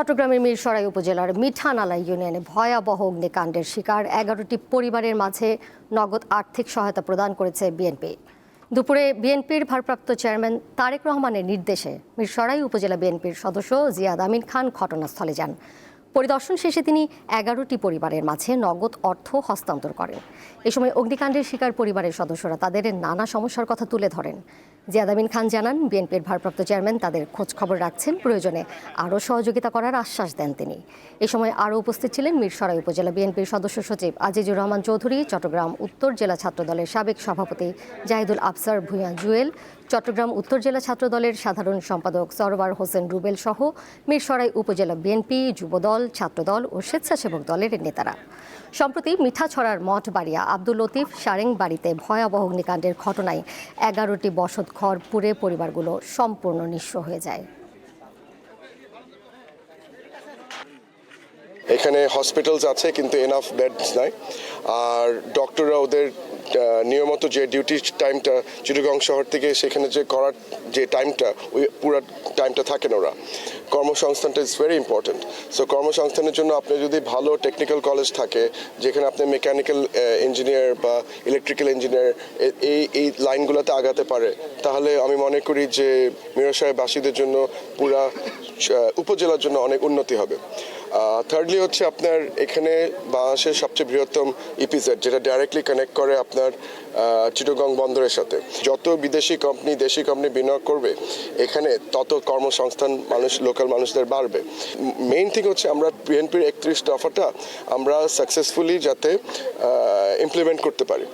চট্টগ্রামের মিরসরাই উপজেলার মিঠানালা ইউনিয়নে ভয়াবহ অগ্নিকাণ্ডের শিকার এগারোটি পরিবারের মাঝে নগদ আর্থিক সহায়তা প্রদান করেছে বিএনপি। দুপুরে বিএনপির ভারপ্রাপ্ত চেয়ারম্যান তারেক রহমানের নির্দেশে মিরসরাই উপজেলা বিএনপির সদস্য জিয়াদ আমিন খান ঘটনাস্থলে যান। পরিদর্শন শেষে তিনি এগারোটি পরিবারের মাঝে নগদ অর্থ হস্তান্তর করেন। এ সময় অগ্নিকাণ্ডের শিকার পরিবারের সদস্যরা তাদের নানা সমস্যার কথা তুলে ধরেন। জিয়াদ আমিন খান জানান, বিএনপির ভারপ্রাপ্ত চেয়ারম্যান তাদের খোঁজ খবর রাখছেন। প্রয়োজনে আরও সহযোগিতা করার আশ্বাস দেন তিনি। এ সময় আরও উপস্থিত ছিলেন মিরসরাই উপজেলা বিএনপির সদস্য সচিব আজিজুর রহমান চৌধুরী, চট্টগ্রাম উত্তর জেলা ছাত্রদলের সাবেক সভাপতি জাহিদুল আফসার ভূঁইয়া জুয়েল চট্টগ্রাম উত্তর জেলা ছাত্র দলের সাধারণ সম্পাদক সরোয়ার হোসেন রুবেল সহ মিরসরাই উপজেলা বিএনপি, যুবদল, ছাত্রদল ও স্বেচ্ছাসেবক দলের নেতারা। সম্প্রতি মিঠাছড়ার মঠ বাড়িয়া আব্দুল লতিফ সারেং বাড়িতে ভয়াবহ অগ্নিকাণ্ডের ঘটনায় এগারোটি বসত ঘর পুড়ে পরিবারগুলো সম্পূর্ণ নিঃস্ব হয়ে যায়। এখানে হসপিটালস আছে, কিন্তু এনাফ বেডস নাই। আর ডক্টররা ওদের নিয়মিত যে ডিউটি টাইমটা চিটগাং শহর থেকে সেখানে যে করার যে টাইমটা ওই পুরো টাইমটা থাকেন ওরা। কর্মসংস্থানটা ইজ ভেরি ইম্পর্টেন্ট সো কর্মসংস্থানের জন্য আপনি যদি ভালো টেকনিক্যাল কলেজ থাকে, যেখানে আপনি মেকানিক্যাল ইঞ্জিনিয়ার বা ইলেকট্রিক্যাল ইঞ্জিনিয়ার এই এই লাইনগুলোতে আগাতে পারে, তাহলে আমি মনে করি যে মিরসাহেবাসীদের জন্য পুরা উপজেলার জন্য অনেক উন্নতি হবে। থার্ডলি হচ্ছে আপনার এখানে বাংলাদেশের সবচেয়ে বৃহত্তম ইপিজেড যেটা ডাইরেক্টলি কানেক্ট করে আপনার চিটাগং বন্দরের সাথে। যত বিদেশি কোম্পানি দেশি কোম্পানি বিনিয়োগ করবে, এখানে তত কর্মসংস্থান মানুষ লোকাল মানুষদের বাড়বে। মেইন থিং হচ্ছে আমরা বিএনপির একত্রিশ দফাটা আমরা সাকসেসফুলি যাতে ইমপ্লিমেন্ট করতে পারি।